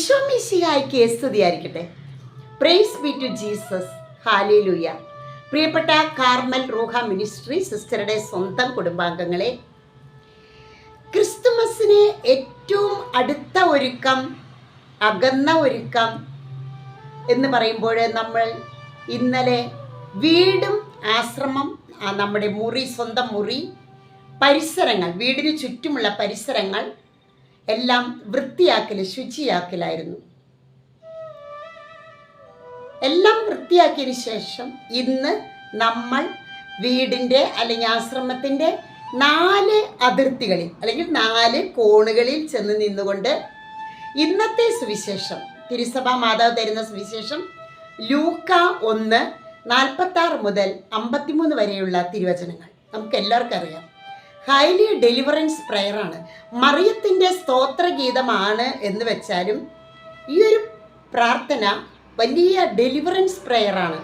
ഈശോ മിശിഹായ്ക്ക് സ്തുതിയായിരിക്കട്ടെ praise be to Jesus hallelujah പ്രിയപ്പെട്ട കാർമൽ റൂഹ മിനിസ്ട്രി സിസ്റ്ററുടെ സ്വന്തം കുടുംബാംഗങ്ങളെ ക്രിസ്തുമസിന് ഏറ്റവും അടുത്ത ഒരുക്കം അകന്ന ഒരുക്കം എന്ന് പറയുമ്പോൾ നമ്മൾ ഇന്നലെ വീടും ആശ്രമം നമ്മുടെ മുറി സ്വന്തം മുറി പരിസരങ്ങൾ വീടിന് ചുറ്റുമുള്ള പരിസരങ്ങൾ എല്ലാം വൃത്തിയാക്കൽ ശുചിയാക്കലായിരുന്നു. എല്ലാം വൃത്തിയാക്കിയതിന് ശേഷം ഇന്ന് നമ്മൾ വീടിന്റെ അല്ലെങ്കിൽ ആശ്രമത്തിന്റെ നാല് അതിർത്തികളിൽ അല്ലെങ്കിൽ നാല് കോണുകളിൽ ചെന്ന് നിന്നുകൊണ്ട് ഇന്നത്തെ സുവിശേഷം തിരുസഭാ മാതാവ് തരുന്ന സുവിശേഷം ലൂക്ക ഒന്ന് നാൽപ്പത്താറ് മുതൽ അമ്പത്തിമൂന്ന് വരെയുള്ള തിരുവചനങ്ങൾ. നമുക്ക് എല്ലാവർക്കും അറിയാം. ഹൈലി ഡെലിവറൻസ് പ്രെയറാണ് മറിയത്തിന്റെ സ്തോത്രഗീതമാണ് എന്ന് വെച്ചാലും ഈ ഒരു പ്രാർത്ഥന വലിയ ഡെലിവറൻസ് പ്രെയറാണ്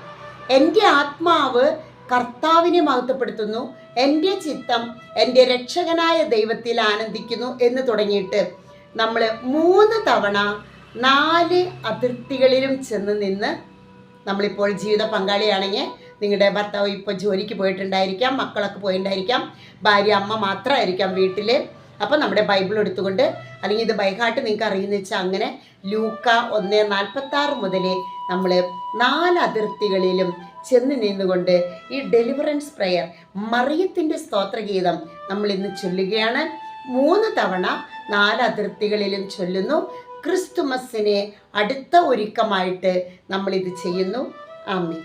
എന്റെ ആത്മാവ് കർത്താവിനെ മഹത്വപ്പെടുത്തുന്നു. എന്റെ ചിത്തം എന്റെ രക്ഷകനായ ദൈവത്തിൽ ആനന്ദിക്കുന്നു എന്ന് തുടങ്ങിയിട്ട് നമ്മൾ മൂന്ന് തവണ നാല് അതിർത്തികളിലും ചെന്ന് നിന്ന് നമ്മളിപ്പോൾ ജീവിത പങ്കാളിയാണെങ്കിൽ നിങ്ങളുടെ ഭർത്താവ് ഇപ്പോൾ ജോലിക്ക് പോയിട്ടുണ്ടായിരിക്കാം മക്കളൊക്കെ പോയിട്ടുണ്ടായിരിക്കാം ഭാര്യ അമ്മ മാത്രമായിരിക്കാം വീട്ടിൽ അപ്പോൾ നമ്മുടെ ബൈബിൾ എടുത്തുകൊണ്ട് അല്ലെങ്കിൽ ഇത് ബൈഹാട്ട് നിങ്ങൾക്ക് അറിയുന്ന വെച്ചാൽ അങ്ങനെ ലൂക്ക ഒന്ന് നാൽപ്പത്താറ് മുതൽ നമ്മൾ നാല് അതിർത്തികളിലും ചെന്ന് നിന്നുകൊണ്ട് ഈ ഡെലിവറൻസ് പ്രയർ മറിയത്തിന്റെ സ്തോത്രഗീതം നമ്മൾ ഇന്ന് ചൊല്ലുകയാണ്. മൂന്ന് തവണ നാല് അതിർത്തികളിലും ചൊല്ലുന്നു. ക്രിസ്തുമസിനെ അടുത്ത ഒരുക്കമായിട്ട് നമ്മളിത് ചെയ്യുന്നു. ആമീൻ.